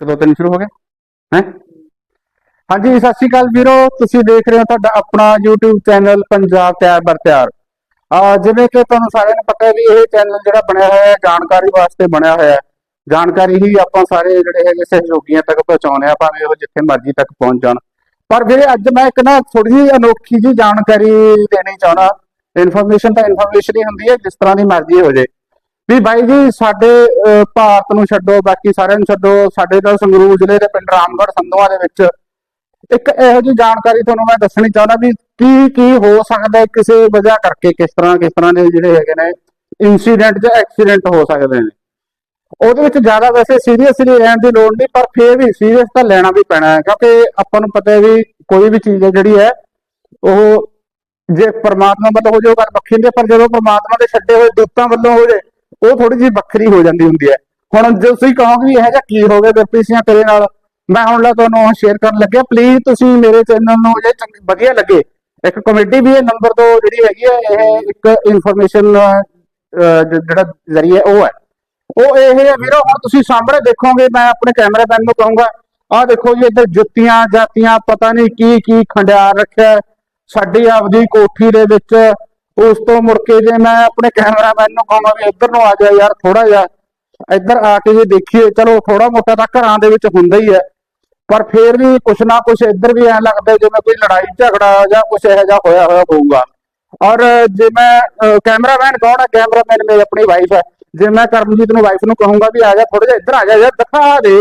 ਚਲੋ ਤਿੰਨ ਸ਼ੁਰੂ ਹੋ ਗਿਆ ਹੈ? ਹਾਂਜੀ, ਸਤਿ ਸ਼੍ਰੀ ਅਕਾਲ ਵੀਰੋ। ਤੁਸੀਂ ਦੇਖ ਰਹੇ ਹੋ ਤੁਹਾਡਾ ਆਪਣਾ YouTube ਚੈਨਲ, ਪੰਜਾਬ ਤਿਆਰ ਬਰ ਤਿਆਰ। ਆ, ਜਿਵੇਂ ਕਿ ਤੁਹਾਨੂੰ ਸਾਰਿਆਂ ਨੂੰ ਪਤਾ ਹੈ ਵੀ ਇਹ ਚੈਨਲ ਜਿਹੜਾ ਬਣਿਆ ਹੋਇਆ ਹੈ, ਜਾਣਕਾਰੀ ਵਾਸਤੇ ਬਣਿਆ ਹੋਇਆ ਹੈ। ਜਾਣਕਾਰੀ ਹੀ ਆਪਾਂ ਸਾਰੇ ਜਿਹੜੇ ਹੈਗੇ ਸਹਿਯੋਗੀਆਂ ਤੱਕ ਪਹੁੰਚਾਉਣੇ ਆ ਭਾਵੇਂ ਉਹ ਜਿੱਥੇ ਮਰਜ਼ੀ ਤੱਕ ਪਹੁੰਚ ਜਾਣ। ਪਰ ਵੀਰੇ, ਅੱਜ ਮੈਂ ਇੱਕ ਨਾ ਥੋੜੀ ਜਿਹੀ ਅਨੋਖੀ ਜੀ ਜਾਣਕਾਰੀ ਦੇਣੀ ਚਾਹਣਾ ਇਨਫੋਰਮੇਸ਼ਨ ਤਾਂ ਇਨਫੋਰਮੇਸ਼ਨ ਹੀ ਹੁੰਦੀ ਹੈ, ਜਿਸ ਤਰ੍ਹਾਂ ਦੀ ਮਰਜ਼ੀ ਹੋ ਜੇ ਵੀ ਬਾਈ ਜੀ, ਸਾਡੇ ਭਾਰਤ ਨੂੰ ਛੱਡੋ, ਬਾਕੀ ਸਾਰਿਆਂ ਨੂੰ ਛੱਡੋ, ਸਾਡੇ ਤਾਂ ਸੰਗਰੂਰ ਜ਼ਿਲ੍ਹੇ ਦੇ ਪਿੰਡ ਰਾਮਗੜ੍ਹ ਸੰਧੂਆਂ ਦੇ ਵਿੱਚ। ਇੱਕ ਇਹੋ ਜਿਹੀ ਜਾਣਕਾਰੀ ਤੁਹਾਨੂੰ ਮੈਂ ਦੱਸਣੀ ਚਾਹੁੰਦਾ ਵੀ ਕੀ ਕੀ ਹੋ ਸਕਦਾ, ਕਿਸੇ ਵਜ੍ਹਾ ਕਰਕੇ ਕਿਸ ਤਰ੍ਹਾਂ ਕਿਸ ਤਰ੍ਹਾਂ ਦੇ ਜਿਹੜੇ ਹੈਗੇ ਨੇ ਇਨਸੀਡੈਂਟ ਜਾਂ ਐਕਸੀਡੈਂਟ ਹੋ ਸਕਦੇ ਨੇ। ਉਹਦੇ ਵਿੱਚ ਜ਼ਿਆਦਾ ਵੈਸੇ ਸੀਰੀਅਸਲੀ ਰਹਿਣ ਦੀ ਲੋੜ ਨਹੀਂ, ਪਰ ਫੇਰ ਵੀ ਸੀਰੀਅਸ ਤਾਂ ਲੈਣਾ ਵੀ ਪੈਣਾ ਹੈ, ਕਿਉਂਕਿ ਆਪਾਂ ਨੂੰ ਪਤਾ ਹੈ ਵੀ ਕੋਈ ਵੀ ਚੀਜ਼ ਹੈ ਜਿਹੜੀ ਹੈ, ਉਹ ਜੇ ਪਰਮਾਤਮਾ ਵੱਲੋਂ ਹੋ ਜਾਏ ਉਹ ਗੱਲ ਵੱਖਰੀ ਹੁੰਦੀ ਹੈ, ਪਰ ਜਦੋਂ ਪਰਮਾਤਮਾ ਦੇ ਛੱਡੇ ਹੋਏ ਦੂਤਾਂ ਵੱਲੋਂ ਹੋ ਜਾਏ ਉਹ ਥੋੜੀ ਜਿਹੀ ਵੱਖਰੀ ਹੋ ਜਾਂਦੀ ਹੁੰਦੀ ਹੈ। ਹੁਣ ਜੇ ਤੁਸੀਂ ਕਹੋਗੇ ਵੀ ਇਹ ਜਿਹਾ ਕੀ ਹੋ ਗਿਆ ਗੁਰਪ੍ਰੀਤ ਸਿੰਘ ਤੇਰੇ ਨਾਲ, ਮੈਂ ਹੁਣ ਲਾ ਤੁਹਾਨੂੰ ਸ਼ੇਅਰ ਕਰਨ ਲੱਗਿਆ। ਪਲੀਜ਼ ਤੁਸੀਂ ਮੇਰੇ ਚੈਨਲ ਨੂੰ ਜੇ ਵਧੀਆ ਲੱਗੇ, ਇੱਕ ਕਮੇਟੀ ਵੀ ਹੈ ਨੰਬਰ 2 ਜਿਹੜੀ ਹੈਗੀ ਹੈ, ਇਹ ਇੱਕ ਇਨਫੋਰਮੇਸ਼ਨ ਜਿਹੜਾ ਜ਼ਰੀਆ ਉਹ ਹੈ। ਉਹ ਇਹ ਹੈ, ਵੀਰੋ, ਹੁਣ ਤੁਸੀਂ ਸਾਹਮਣੇ ਦੇਖੋਗੇ, ਮੈਂ ਆਪਣੇ ਕੈਮਰਾਮੈਨ ਨੂੰ ਕਹੂੰਗਾ, ਆਹ ਦੇਖੋ ਜੀ, ਇੱਧਰ ਜੁੱਤੀਆਂ, ਜਾਤੀਆਂ, ਪਤਾ ਨਹੀਂ ਕੀ ਕੀ ਖੰਡਿਆਰ ਰੱਖਿਆ ਸਾਡੀ ਆਪਦੀ ਕੋਠੀ ਦੇ ਵਿੱਚ ਉਸ ਤੋਂ ਮੁੜ ਕੇ ਜੇ ਮੈਂ ਆਪਣੇ ਕੈਮਰਾਮੈਨ ਨੂੰ ਕਹਾਂਗਾ ਵੀ ਇੱਧਰ ਨੂੰ ਆ ਜਾ ਯਾਰ ਥੋੜਾ ਜਿਹਾ, ਇੱਧਰ ਆ ਕੇ ਜੇ ਦੇਖੀਏ, ਚਲੋ ਥੋੜਾ ਮੋਟਾ ਤਾਂ ਘਰਾਂ ਦੇ ਵਿੱਚ ਹੁੰਦਾ ਹੀ ਹੈ, ਪਰ ਫੇਰ ਵੀ ਕੁਛ ਨਾ ਕੁਛ ਇੱਧਰ ਵੀ ਐ ਲੱਗਦਾ ਜਿਵੇਂ ਕੋਈ ਲੜਾਈ ਝਗੜਾ ਜਾਂ ਕੁਛ ਇਹੋ ਜਿਹਾ ਹੋਇਆ ਹੋਇਆ ਹੋਊਗਾ। ਔਰ ਜੇ ਮੈਂ ਕੈਮਰਾਮੈਨ ਕੌਣ ਹੈ? ਕੈਮਰਾਮੈਨ ਮੇਰੀ ਆਪਣੀ ਵਾਈਫ ਹੈ। ਜੇ ਮੈਂ ਕਰਮਜੀਤ ਨੂੰ ਵਾਈਫ ਨੂੰ ਕਹੂੰਗਾ ਵੀ ਆ ਜਾ ਥੋੜਾ ਜਿਹਾ, ਇੱਧਰ ਆ ਜਾ ਯਾਰ, ਦਿਖਾ ਦੇ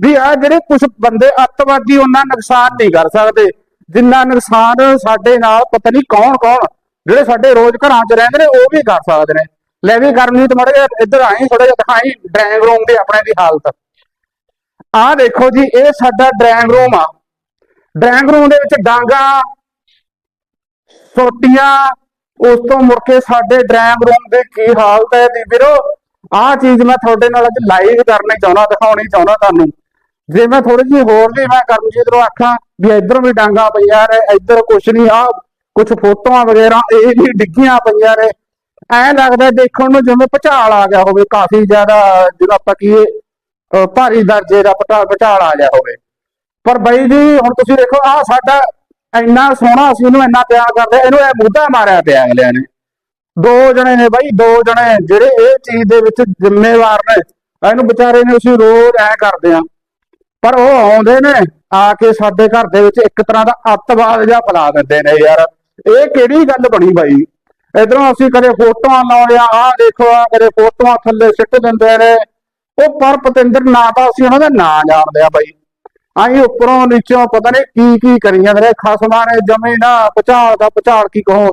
ਵੀ ਆ ਜਿਹੜੇ ਕੁਝ ਬੰਦੇ ਅੱਤਵਾਦੀ ਉਹਨਾਂ ਨੁਕਸਾਨ ਨਹੀਂ ਕਰ ਸਕਦੇ। ਜਿੰਨਾ ਨੁਕਸਾਨ ਸਾਡੇ ਨਾਲ ਪਤਾ ਨਹੀਂ ਕੌਣ ਕੌਣ ਜਿਹੜੇ ਸਾਡੇ ਰੋਜ਼ ਘਰਾਂ 'ਚ ਰਹਿੰਦੇ ਨੇ, ਉਹ ਵੀ ਕਰ ਸਕਦੇ ਨੇ। ਲੈ ਵੀ ਕਰਮਜੀਤ ਮੜ ਜਾ ਇੱਧਰ ਆਈ ਥੋੜਾ ਜਿਹਾ ਦਿਖਾਈ ਡਰਾਇੰਗ ਰੂਮ ਦੀ ਆਪਣੇ ਦੀ ਹਾਲਤ। ਆਹ ਦੇਖੋ ਜੀ, ਇਹ ਸਾਡਾ ਡਰਾਇੰਗ ਰੂਮ ਆ। ਡਰਾਇੰਗ ਰੂਮ ਦੇ ਵਿੱਚ ਡਾਂਗਾ, ਸੋਟੀਆਂ, ਉਸ ਤੋਂ ਮੁੜ ਕੇ ਸਾਡੇ ਡਰਾਇੰਗ ਰੂਮ ਦੀ ਕੀ ਹਾਲਤ ਹੈ ਦੀ ਵੀਰੋ? ਆਹ ਚੀਜ਼ ਮੈਂ ਤੁਹਾਡੇ ਨਾਲ ਅੱਜ ਲਾਈਵ ਕਰਨੀ ਚਾਹੁੰਦਾ, ਦਿਖਾਉਣੀ ਚਾਹੁੰਦਾ ਤੁਹਾਨੂੰ। ਜੇ ਮੈਂ ਥੋੜੀ ਜਿਹੀ ਹੋਰ ਵੀ ਮੈਂ ਕਰਮਜੀਤ ਨੂੰ ਆਖਾਂ ਵੀ ਇੱਧਰ ਵੀ ਡਾਂਗਾ ਪਈਆਂ ਨੇ, ਇੱਧਰ ਕੁਛ ਨਹੀਂ ਆ ਕੁਛ ਫੋਟੋਆਂ ਵਗੈਰਾ, ਇਹ ਵੀ ਡਿੱਗੀਆਂ ਪਈਆਂ ਨੇ। ਐ ਲੱਗਦਾ ਦੇਖਣ ਨੂੰ ਜਿਵੇਂ ਭੁਚਾਲ ਆ ਗਿਆ ਹੋਵੇ, ਕਾਫੀ ਜ਼ਿਆਦਾ ਜਿਹੜਾ ਆਪਾਂ ਕੀ ਭਾਰੀ ਦਰਜੇ ਦਾ ਭਟਾ- ਭੁਚਾਲ ਆ ਗਿਆ ਹੋਵੇ। ਪਰ ਬਾਈ ਜੀ, ਹੁਣ ਤੁਸੀਂ ਦੇਖੋ ਆ ਸਾਡਾ ਇੰਨਾ ਸੋਹਣਾ ਅਸੀਂ ਇਹਨੂੰ ਇੰਨਾ ਪਿਆਰ ਕਰਦੇ, ਇਹਨੂੰ ਇਹ ਮੁੱਦਾ ਮਾਰਿਆ ਪਿਆ ਅਗਲਿਆਂ ਨੇ। ਦੋ ਜਣੇ ਨੇ ਬਾਈ, ਦੋ ਜਣੇ ਜਿਹੜੇ ਇਹ ਚੀਜ਼ ਦੇ ਵਿੱਚ ਜ਼ਿੰਮੇਵਾਰ ਨੇ, ਇਹਨੂੰ ਵਿਚਾਰੇ ਨੇ ਅਸੀਂ ਰੋਜ਼ ਐ ਕਰਦੇ ਆ। ਪਰ ਉਹ ਆਉਂਦੇ ਨੇ, ਆ ਕੇ ਸਾਡੇ ਘਰ ਦੇ ਵਿੱਚ ਇੱਕ ਤਰ੍ਹਾਂ ਦਾ ਅੱਤਵਾਦ ਜਿਹਾ ਫੈਲਾ ਦਿੰਦੇ ਨੇ ਯਾਰ। ਇਹ ਕਿਹੜੀ ਗੱਲ ਬਣੀ ਬਾਈ? ਇਧਰੋਂ ਅਸੀਂ ਕਦੇ ਫੋਟੋਆਂ ਲਾਉਂਦੇ ਆ ਆਹ ਦੇਖੋ ਆ ਕਦੇ ਫੋਟੋਆਂ ਥੱਲੇ ਸਿੱਟ ਦਿੰਦੇ ਨੇ। ਉਹ ਪਰ ਪਤਿੰਦਰ ਨਾ ਤਾਂ ਅਸੀਂ ਉਹਨਾਂ ਦਾ ਨਾਂ ਜਾਣਦੇ ਆ ਬਾਈ। ਆਈ ਉੱਪਰੋਂ ਨੀਚੋਂ ਪਤਾ ਨਹੀਂ ਕੀ ਕੀ ਕਰੀ ਜਾਂਦੇ ਨੇ, ਖਸਮਾਂ ਨੇ ਜਮੇ ਨਾ ਪਚਾਲ ਦਾ ਪਚਾਲ ਕੀ ਕਹੋ।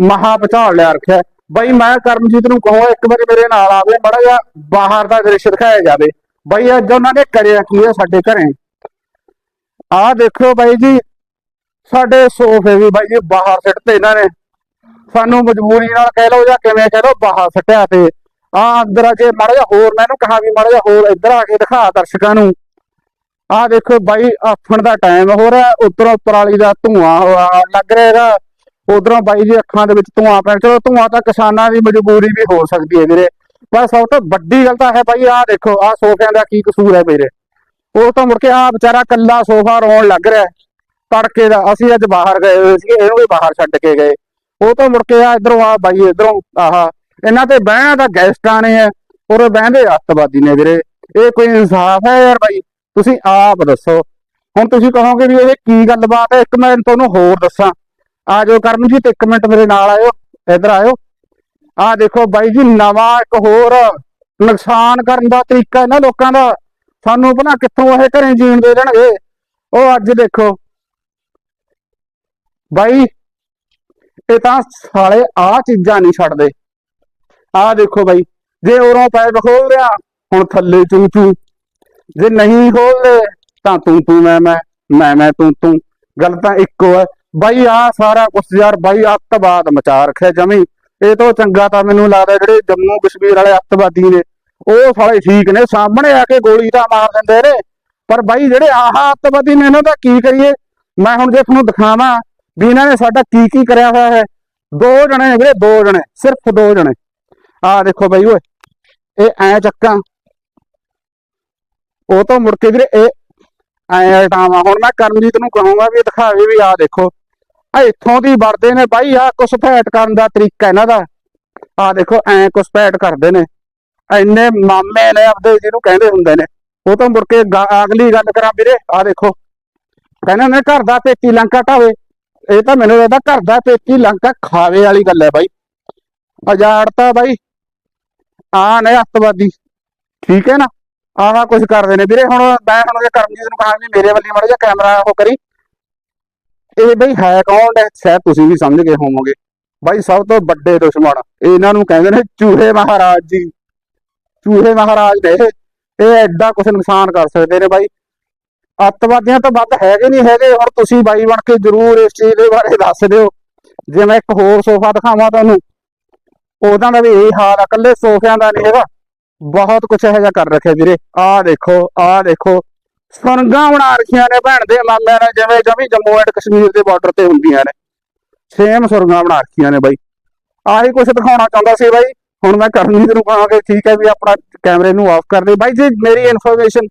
ਮਹਾ ਪਚਾਲ ਲਿਆ ਰੱਖਿਆ। ਬਾਈ ਮੈਂ ਕਰਮਜੀਤ ਨੂੰ ਕਹੋ, ਇੱਕ ਵਾਰੀ ਮੇਰੇ ਨਾਲ ਆਵੇ ਮੜਾ ਜਿਹਾ ਬਾਹਰ ਦਾ ਦ੍ਰਿਸ਼ ਦਿਖਾਇਆ ਜਾਵੇ। ਬਾਈ ਅੱਜ ਉਹਨਾਂ ਨੇ ਕਰਿਆ ਕੀ ਹੈ ਸਾਡੇ ਘਰੇ? ਆਹ ਦੇਖੋ ਬਾਈ ਜੀ ਸਾਡੇ ਸੋਫੇ ਵੀ ਬਾਈ ਜੀ ਬਾਹਰ ਸਿੱਟਦੇ ਇਹਨਾਂ ਨੇ। ਸਾਨੂੰ ਮਜਬੂਰੀ ਨਾਲ ਕਹਿ ਲਓ ਜਾਂ ਕਿਵੇਂ ਕਹਿ ਲਓ, ਬਾਹਰ ਸੱਟਿਆ ਤੇ। ਆ ਅੰਦਰ ਆ ਕੇ ਮਾੜਾ ਜਿਹਾ ਹੋਰ ਮੈਨੂੰ ਕਹਾ ਵੀ ਮਾੜਾ ਜਿਹਾ ਹੋਰ ਇੱਧਰ ਆ ਕੇ ਦਿਖਾ ਦਰਸ਼ਕਾਂ ਨੂੰ। ਆ ਦੇਖੋ ਬਾਈ ਆਫਣ ਦਾ ਟਾਈਮ ਹੋ ਰਿਹਾ ਉਧਰੋਂ ਪਰਾਲੀ ਦਾ ਧੂਆਂ ਲੱਗ ਰਿਹਾ ਉਧਰੋਂ ਬਾਈ ਜੀ ਅੱਖਾਂ ਦੇ ਵਿੱਚ ਧੂਆਂ ਪੈਣ ਚਲੋ ਧੂਆਂ ਤਾਂ ਕਿਸਾਨਾਂ ਦੀ ਮਜਬੂਰੀ ਵੀ ਹੋ ਸਕਦੀ ਹੈ ਵੀਰੇ। ਪਰ ਸਭ ਤੋਂ ਵੱਡੀ ਗੱਲ ਤਾਂ ਹੈ ਬਾਈ ਆ ਦੇਖੋ ਆ ਸੋਫਿਆਂ ਦਾ ਕੀ ਕਸੂਰ ਹੈ ਵੀਰੇ ਉਹ ਤਾਂ ਮੁੜ ਕੇ ਆ ਵਿਚਾਰਾ ਕੱਲਾ ਸੋਫਾ ਰੋਣ ਲੱਗ ਰਿਹਾ। ਤੜਕੇ ਦਾ, ਅਸੀਂ ਅੱਜ ਬਾਹਰ ਗਏ ਹੋਏ ਸੀਗੇ, ਇਹਨੂੰ ਵੀ ਬਾਹਰ ਛੱਡ ਕੇ ਗਏ। ਉਹ ਤਾਂ ਮੁੜ ਕੇ ਆ, ਇਧਰੋਂ ਆ ਬਾਈ, ਇਧਰੋਂ ਆਹ, ਇਹਨਾਂ ਤੇ ਬਹਿਣਾ ਤਾਂ ਗੈਸਟਾਂ ਨੇ ਔਰ ਬਹਿੰਦੇ ਅੱਤਵਾਦੀ ਨੇ ਵੀਰੇ। ਇਹ ਕੋਈ ਇਨਸਾਫ ਹੈ ਯਾਰ ਬਾਈ? ਤੁਸੀਂ ਆਪ ਦੱਸੋ। ਹੁਣ ਤੁਸੀਂ ਕਹੋਗੇ ਵੀ ਇਹ ਕੀ ਗੱਲਬਾਤ ਹੈ? ਇੱਕ ਮੈਂ ਤੁਹਾਨੂੰ ਹੋਰ ਦੱਸਾਂ। ਆ ਜਾਓ ਕਰਮਜੀਤ, ਇੱਕ ਮਿੰਟ ਮੇਰੇ ਨਾਲ ਆਇਓ। ਇੱਧਰ ਆਇਓ। ਆ ਦੇਖੋ ਬਾਈ ਜੀ, ਨਵਾਂ ਇੱਕ ਹੋਰ ਨੁਕਸਾਨ ਕਰਨ ਦਾ ਤਰੀਕਾ ਇਹਨਾਂ ਲੋਕਾਂ ਦਾ। ਸਾਨੂੰ ਭਲਾ ਕਿੱਥੋਂ ਇਹ ਘਰੇ ਜੀਣ ਦੇ ਦੇਣਗੇ? ਉਹ ਅੱਜ ਦੇਖੋ। ਬਾਈ, ਇਹ ਤਾਂ ਸਾਲੇ ਆ ਚੀਜ਼ਾਂ ਨਹੀਂ ਛੱਡਦੇ। ਆ ਦੇਖੋ ਬਾਈ, ਜੇ ਉਰੋਂ ਪੈਪ ਖੋਲ ਰਿਆ ਹੁਣ ਥੱਲੇ ਚੂ ਚੂ ਜੇ ਨਹੀਂ ਖੋਲਦੇ ਤਾਂ ਤੂੰ ਤੂੰ, ਮੈਂ ਮੈਂ ਮੈਂ ਮੈਂ ਤੂੰ ਤੂੰ। ਗੱਲ ਤਾਂ ਇੱਕੋ ਹੈ। ਬਾਈ ਆ ਸਾਰਾ ਕੁਛ ਯਾਰ, ਬਾਈ, ਅੱਤਵਾਦ ਮਚਾ ਰੱਖਿਆ ਜਮੀ। ਇਹ ਤੋਂ ਚੰਗਾ ਤਾਂ ਮੈਨੂੰ ਲੱਗਦਾ ਜਿਹੜੇ ਜੰਮੂ ਕਸ਼ਮੀਰ ਵਾਲੇ ਅੱਤਵਾਦੀ ਨੇ, ਉਹ ਸਾਲੇ ਠੀਕ ਨੇ, ਸਾਹਮਣੇ ਆ ਕੇ ਗੋਲੀ ਤਾਂ ਮਾਰ ਦਿੰਦੇ ਨੇ। ਪਰ ਬਾਈ, ਜਿਹੜੇ ਆਹ ਅੱਤਵਾਦੀ ਨੇ, ਇਹਨਾਂ ਦਾ ਕੀ ਕਰੀਏ? ਮੈਂ ਹੁਣ ਜੇ ਤੁਹਾਨੂੰ ਦਿਖਾਵਾਂ ਵੀ ਇਹਨਾਂ ਨੇ ਸਾਡਾ ਕੀ ਕੀ ਕਰਿਆ ਹੋਇਆ ਹੈ? ਦੋ ਜਣੇ ਨੇ ਵੀਰੇ, ਦੋ ਜਣੇ, ਸਿਰਫ ਦੋ ਜਣੇ। ਆਹ ਦੇਖੋ ਬਾਈ ਓਏ, ਇਹ ਐ ਚੱਕਾਂ। ਉਹ ਤੋਂ ਮੁੜ ਕੇ ਵੀਰੇ ਇਹ ਐ ਟਾਵਾ ਹੁਣ ਮੈਂ ਕਰਮਜੀਤ ਨੂੰ ਕਹੂੰਗਾ ਵੀ ਦਿਖਾਵੇ ਵੀ ਆ ਦੇਖੋ। ਆ ਇੱਥੋਂ ਦੀ ਵਰਦੇ ਨੇ ਬਾਈ, ਆ ਕੁਸਪੈਟ ਕਰਨ ਦਾ ਤਰੀਕਾ ਇਹਨਾਂ ਦਾ। ਆ ਦੇਖੋ, ਐ ਕੁਸਪੈਟ ਕਰਦੇ ਨੇ। ਇੰਨੇ ਮਾਮੇ ਨੇ ਆਪਦੇ ਜਿਹਨੂੰ ਕਹਿੰਦੇ ਹੁੰਦੇ ਨੇ। ਉਹ ਤੋਂ ਮੁੜ ਕੇ ਅਗਲੀ ਗੱਲ ਕਰਾਂ ਵੀਰੇ, ਆ ਦੇਖੋ। ਕਹਿੰਦੇ ਨੇ ਘਰ ਦਾ ਪੇਟੀ ਲੰਕਾ ਢਾਵੇ। ਇਹ ਤਾਂ ਮੈਨੂੰ ਲੱਗਦਾ ਘਰ ਦਾ ਪੇਟੀ ਲੰਕਾ ਖਾਵੇ ਵਾਲੀ ਗੱਲ ਹੈ ਬਾਈ। ਉਜਾੜ ਬਾਈ ਆ ਨੇ ਅੱਤਵਾਦੀ। ਠੀਕ ਹੈ ਨਾ? ਆਹ ਕੁਝ ਕਰਦੇ ਨੇ। ਵੀਰੇ ਹੁਣ ਮੈਂ ਹੁਣ ਜੇ ਕਰਮਜੀਤ ਨੂੰ ਕਹਾਂ ਵੀ ਮੇਰੇ ਵੱਲੀ ਮੜਾ ਜਿਹਾ ਕੈਮਰਾ ਉਹ ਕਰੀ। ਇਹ ਬਈ ਹੈ ਕੌਣ ਹੈ? ਸ਼ਾਇਦ ਤੁਸੀਂ ਵੀ ਸਮਝ ਗਏ ਹੋਵੋਗੇ। ਬਾਈ ਸਭ ਤੋਂ ਵੱਡੇ ਦੁਸ਼ਮਣ। ਇਹਨਾਂ ਨੂੰ ਕਹਿੰਦੇ ਨੇ ਚੂਹੇ ਮਹਾਰਾਜ ਜੀ। ਚੂਹੇ ਮਹਾਰਾਜ ਨੇ ਇਹ। ਇਹ ਐਡਾ ਕੁਝ ਨੁਕਸਾਨ ਕਰ ਸਕਦੇ ਨੇ ਬਾਈ। ਅੱਤਵਾਦੀਆਂ ਤਾਂ ਵੱਧ ਹੈਗੇ ਨਹੀਂ ਹੈਗੇ, ਹੁਣ ਤੁਸੀਂ ਬਾਈ ਬਣ ਕੇ ਜਰੂਰ ਇਸ ਚੀਜ਼ ਦੇ ਬਾਰੇ ਦੱਸ ਦਿਓ। ਜੇ ਮੈਂ ਇੱਕ ਹੋਰ ਸੋਫਾ ਦਿਖਾਵਾਂ ਤੁਹਾਨੂੰ, ਉਹਦਾ ਦਾ ਵੀ ਇਹ ਹਾਲ ਆ, ਇਕੱਲੇ ਸੋਫਿਆਂ ਦਾ ਨਹੀਂ ਹੈਗਾ, ਬਹੁਤ ਕੁਝ ਇਹੋ ਜਿਹਾ ਕਰ ਰੱਖਿਆ ਵੀਰੇ। ਆਹ ਦੇਖੋ ਆਹ ਦੇਖੋ, ਸੁਰੰਗਾਂ ਬਣਾ ਰੱਖੀਆਂ ਨੇ ਭੈਣ ਦੇ ਮਾਮਿਆਂ ਨੇ, ਜਿਵੇਂ ਜਮੀ ਜੰਮੂ ਐਂਡ ਕਸ਼ਮੀਰ ਦੇ ਬਾਰਡਰ ਤੇ ਹੁੰਦੀਆਂ ਨੇ। ਸੇਮ ਸੁਰੰਗਾਂ ਬਣਾ ਰੱਖੀਆਂ ਨੇ ਬਾਈ। ਆਹੀ ਕੁਝ ਦਿਖਾਉਣਾ ਚਾਹੁੰਦਾ ਸੀ ਬਾਈ। ਹੁਣ ਮੈਂ ਕਰਨੀ ਤੈਨੂੰ ਕਹਾਂਗੇ ਠੀਕ ਹੈ ਵੀ ਆਪਣਾ ਕੈਮਰੇ ਨੂੰ ਆਫ ਕਰ ਦੇ ਬਾਈ ਜੀ, ਮੇਰੀ ਇਨਫੋਰਮੇਸ਼ਨ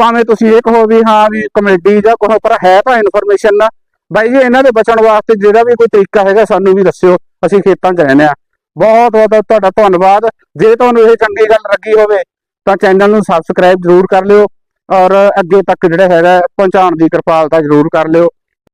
ਭਾਵੇਂ ਤੁਸੀਂ ਇਹ ਕਹੋ ਵੀ ਹਾਂ ਵੀ ਕਮੇਡੀ ਜਾਂ ਕਹੋ ਪਰ ਹੈ ਤਾਂ ਇਨਫੋਰਮੇਸ਼ਨ ਨਾ। ਬਾਈ ਜੀ, ਇਹਨਾਂ ਦੇ ਬਚਣ ਵਾਸਤੇ ਜਿਹੜਾ ਵੀ ਕੋਈ ਤਰੀਕਾ ਹੈਗਾ, ਸਾਨੂੰ ਵੀ ਦੱਸਿਓ। ਅਸੀਂ ਖੇਤਾਂ 'ਚ ਰਹਿੰਦੇ ਆ ਬਹੁਤ ਬਹੁਤ ਤੁਹਾਡਾ ਧੰਨਵਾਦ। ਜੇ ਤੁਹਾਨੂੰ ਇਹ ਚੰਗੀ ਗੱਲ ਲੱਗੀ ਹੋਵੇ, ਤਾਂ ਚੈਨਲ ਨੂੰ ਸਬਸਕ੍ਰਾਈਬ ਜ਼ਰੂਰ ਕਰ ਲਿਓ। ਔਰ ਅੱਗੇ ਤੱਕ ਜਿਹੜਾ ਹੈਗਾ, ਪਹੁੰਚਾਉਣ ਦੀ ਕਿਰਪਾਲਤਾ ਜ਼ਰੂਰ ਕਰ ਲਿਓ।